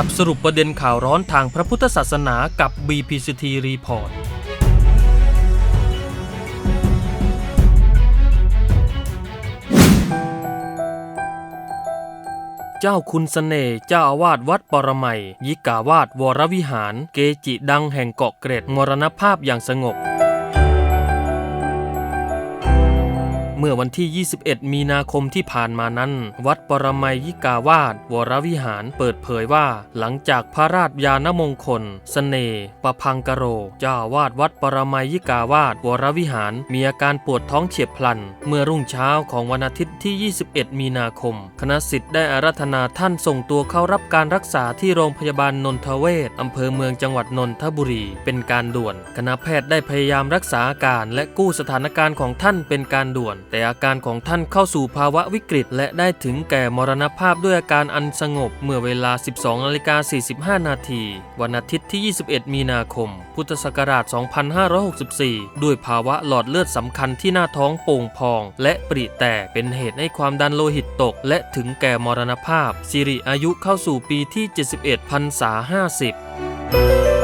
กับสรุปประเด็นข่าวร้อนทางพระพุทธศาสนากับ BPCT Report เจ้าคุณสเสน่ห์เจ้าอาวาสวัดปรมัย ยิกาวาสวรวิหาร เกจิดังแห่งเกาะเกร็ดมรณภาพอย่างสงบ เมื่อวันที่ 21 มีนาคมที่ผ่านมานั้น วัดปรมัยยิกาวาสวรวิหารเปิดเผยว่า หลังจากพระราชยานมงคลสเสน่ห์ประพังกโร เจ้าวาดวัดปรมัยยิกาวาสวรวิหาร มีอาการปวดท้องเฉียบพลัน เมื่อรุ่งเช้าของวันอาทิตย์ที่ 21 มีนาคม คณะสิทธิ์ได้อาราธนาท่านส่งตัวเข้ารับการรักษาที่โรงพยาบาลนนทเวศอำเภอเมืองจังหวัดนนทบุรี เป็นการด่วน คณะแพทย์ได้พยายามรักษาอาการและกู้สถานการณ์ของท่านเป็นการด่วนแต่อาการของท่านเข้าสู่ภาวะวิกฤต และได้ถึงแก่มรณภาพด้วยอาการอันสงบเมื่อเวลา 12นาฬิกา45 นาที วันอาทิตย์ที่ 21 มีนาคม พุทธศักราช 2564 ด้วยภาวะหลอดเลือดสำคัญที่หน้าท้องโป่งพอง และปริแตกเป็นเหตุให้ความดันโลหิตตก และถึงแก่มรณภาพ สิริอายุเข้าสู่ปีที่ 71พรรษา50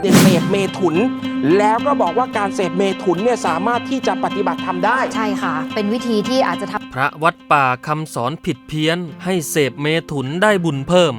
เนี่ยเสพเมถุน แล้วก็บอกว่าการเสพเมถุนเนี่ยสามารถที่จะปฏิบัติทำได้ ใช่ค่ะ เป็นวิธีที่อาจจะทำพระวัดป่าคำสอนผิดเพี้ยน ให้เสพเมถุนได้บุญเพิ่ม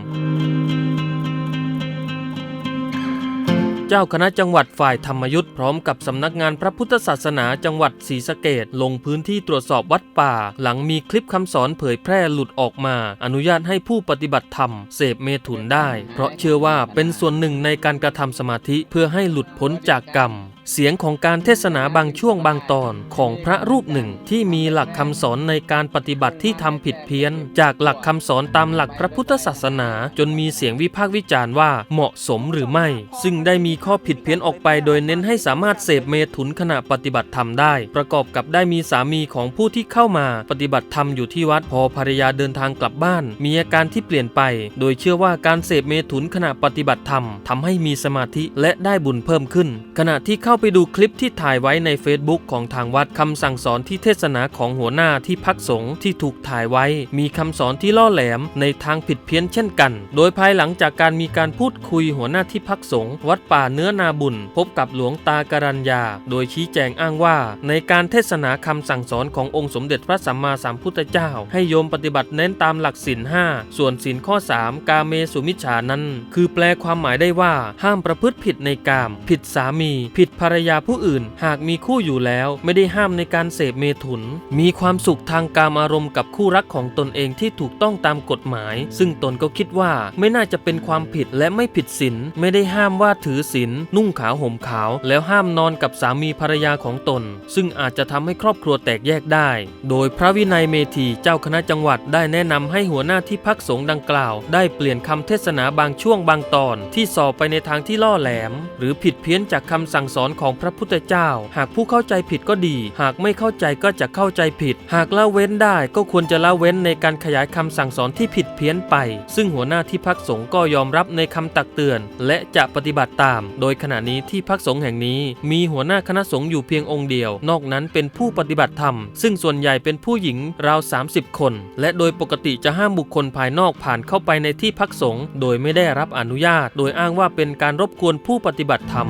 เจ้าคณะจังหวัดฝ่ายธรรมยุทธ์พร้อมกับสำนักงานพระพุทธศาสนาจังหวัดศรีสะเกดลงพื้นที่ตรวจสอบวัดป่า หลังมีคลิปคำสอนเผยแพร่หลุดออกมา อนุญาตให้ผู้ปฏิบัติธรรม เสพเมถุนได้ เพราะเชื่อว่าเป็นส่วนหนึ่งในการกระทำสมาธิเพื่อให้หลุดพ้นจากกรรม เสียงของการเทศนาบางช่วงบางตอนของพระรูปหนึ่งที่มีหลักคำสอนในการปฏิบัติที่ทำผิดเพี้ยน จากหลักคำสอนตามหลักพระพุทธศาสนา จนมีเสียงวิพากษ์วิจารณ์ว่าเหมาะสมหรือไม่ ซึ่งได้มีข้อผิดเพี้ยนออกไป โดยเน้นให้สามารถเสพเมถุนขณะปฏิบัติธรรมได้ ประกอบกับได้มีสามีของผู้ที่เข้ามาปฏิบัติธรรมอยู่ที่วัดพอภรรยาเดินทางกลับบ้าน มีอาการที่เปลี่ยนไป โดยเชื่อว่าการเสพเมถุนขณะปฏิบัติธรรมทำให้มีสมาธิและได้บุญเพิ่มขึ้น ขณะที่เข้าไปดูคลิปที่ถ่ายไว้ใน Facebook ของทางวัดคำสั่งสอนที่เทศนาของหัวหน้าที่พักสงฆ์ที่ถูกถ่ายไว้ มีคำสอนที่ล่อแหลมในทางผิดเพี้ยนเช่นกัน โดยภายหลังจากการมีการพูดคุยหัวหน้าที่พักสงฆ์วัดป่าเนื้อนาบุญ พบกับหลวงตาการัญญา โดยชี้แจงอ้างว่า ในการเทศนาคำสั่งสอนขององค์สมเด็จพระสัมมาสัมพุทธเจ้า ให้โยมปฏิบัติเน้นตามหลักศีลห้าส่วนศีลข้อ 3 กาเมสุมิจฉานั้น คือแปลความหมายได้ว่าห้ามประพฤติผิดในกาม ผิดสามี ผิดภรรยาผู้อื่น หากมีคู่อยู่แล้วไม่ได้ห้ามในการเสพเมถุน มีความสุขทางกามอารมณ์กับคู่รักของตนเองที่ถูกต้องตามกฎหมาย ซึ่งตนก็คิดว่าไม่น่าจะเป็นความผิดและไม่ผิดศีลไม่ได้ห้ามว่าถือศีลนุ่งขาวห่มขาว แล้วห้ามนอนกับสามีภรรยาของตน ซึ่งอาจจะทำให้ครอบครัวแตกแยกได้ โดยพระวินัยเมธีเจ้าคณะจังหวัดได้แนะนำให้หัวหน้าที่พักสงฆ์ดังกล่าว ได้เปลี่ยนคำเทศนาบางช่วงบางตอน ที่สอบไปในทางที่ล่อแหลม หรือผิดเพี้ยนจากคำสั่งสอนของพระพุทธเจ้า หากผู้เข้าใจผิดก็ดี หากไม่เข้าใจก็จะเข้าใจผิด หากละเว้นได้ก็ควรจะละเว้นในการขยายคำสั่งสอนที่ผิดเพี้ยนไป ซึ่งหัวหน้าที่พักสงฆ์ก็ยอมรับในคำตักเตือน และจะปฏิบัติตาม โดยขณะนี้ที่พักสงฆ์แห่งนี้ มีหัวหน้าคณะสงฆ์อยู่เพียงองค์เดียว นอกนั้นเป็นผู้ปฏิบัติธรรม ซึ่งส่วนใหญ่เป็นผู้หญิงราว 30 คน และโดยปกติจะห้ามบุคคลภายนอกผ่านเข้าไปในที่พักสงฆ์โดยไม่ได้รับอนุญาต โดยอ้างว่าเป็นการรบกวนผู้ปฏิบัติธรรม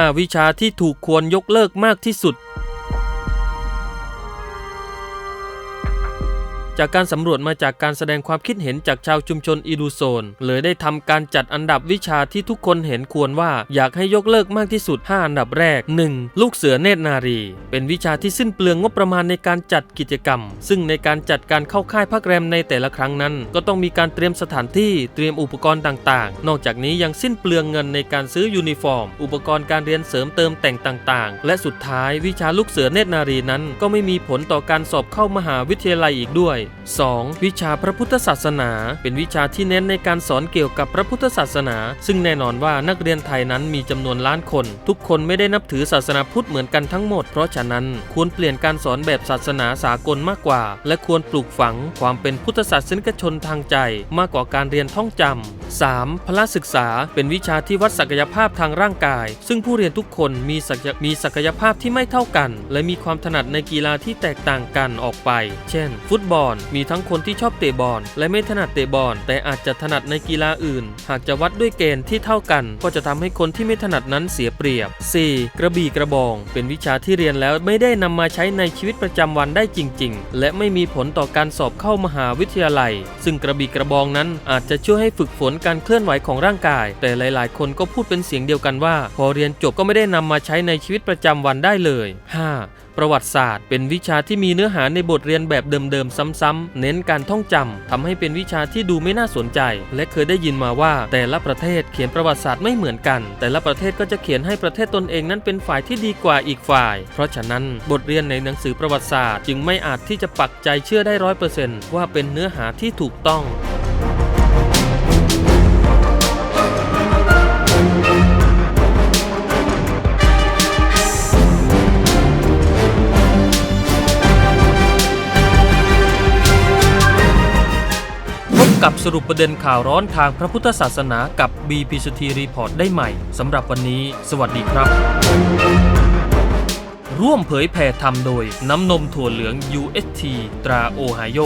5 วิชาที่ถูกควรยกเลิกมากที่สุด จากการสำรวจมาจากการแสดงความคิดเห็นจากชาวชุมชนอิรูโซน เลยได้ทำการจัดอันดับวิชาที่ทุกคนเห็นควรว่าอยากให้ยกเลิกมากที่สุด 5 อันดับแรก 1. ลูกเสือเนตรนารี เป็นวิชาที่สิ้นเปลืองงบประมาณในการจัดกิจกรรม ซึ่งในการจัดการเข้าค่ายพักแรมในแต่ละครั้งนั้น ก็ต้องมีการเตรียมสถานที่เตรียมอุปกรณ์ต่างๆ นอกจากนี้ยังสิ้นเปลืองเงินในการซื้อยูนิฟอร์ม อุปกรณ์การเรียนเสริมเติมแต่งต่างๆ และสุดท้ายวิชาลูกเสือเนตรนารีนั้น ก็ไม่มีผลต่อการสอบเข้ามหาวิทยาลัยอีกด้วย 2. วิชาพระพุทธศาสนา เป็นวิชาที่เน้นในการสอนเกี่ยวกับพระพุทธศาสนา ซึ่งแน่นอนว่านักเรียนไทยนั้นมีจำนวนล้านคน ทุกคนไม่ได้นับถือศาสนาพุทธเหมือนกันทั้งหมด เพราะฉะนั้นควรเปลี่ยนการสอนแบบศาสนาสากลมากกว่า และควรปลูกฝังความเป็นพุทธศาสนิกชนทางใจ มากกว่าการเรียนท่องจำ 3. พละศึกษา เป็นวิชาที่วัดศักยภาพทางร่างกาย ซึ่งผู้เรียนทุกคนมีศักยมีศักยภาพที่ไม่เท่ากัน และมีความถนัดในกีฬาที่แตกต่างกันออกไป เช่น ฟุตบอลมีทั้งคนที่ชอบเตะบอลและไม่ถนัดเตะบอลแต่อาจจะถนัดในกีฬาอื่น หากจะวัดด้วยเกณฑ์ที่เท่ากัน ก็จะทำให้คนที่ไม่ถนัดนั้นเสียเปรียบ 4. กระบี่กระบอง เป็นวิชาที่เรียนแล้วไม่ได้นำมาใช้ในชีวิตประจำวันได้จริง ๆ และไม่มีผลต่อการสอบเข้ามหาวิทยาลัย ซึ่งกระบี่กระบองนั้นอาจจะช่วยให้ฝึกฝนการเคลื่อนไหวของร่างกาย แต่หลาย ๆ คนก็พูดเป็นเสียงเดียวกันว่า พอเรียนจบก็ไม่ได้นำมาใช้ในชีวิตประจำวันได้เลย 5. ประวัติศาสตร์ เป็นวิชาที่มีเนื้อหาในบทเรียนแบบเดิมๆ ซ้ำๆ เน้นการท่องจำทำให้เป็นวิชาที่ดูไม่น่าสนใจ และเคยได้ยินมาว่า แต่ละประเทศเขียนประวัติศาสตร์ไม่เหมือนกัน แต่ละประเทศก็จะเขียนให้ประเทศตนเองนั้นเป็นฝ่ายที่ดีกว่าอีกฝ่าย เพราะฉะนั้นบทเรียนในหนังสือประวัติศาสตร์ จึงไม่อาจที่จะปักใจเชื่อได้ร้อยเปอร์เซนต์ว่าเป็นเนื้อหาที่ถูกต้อง สรุปประเด็นข่าวร้อนทางพระพุทธศาสนากับ BPCT Report ได้ใหม่สำหรับวันนี้ สวัสดีครับ ร่วมเผยแผ่ธรรมโดยน้ำนมถั่วเหลือง UST ตราโอไฮโอ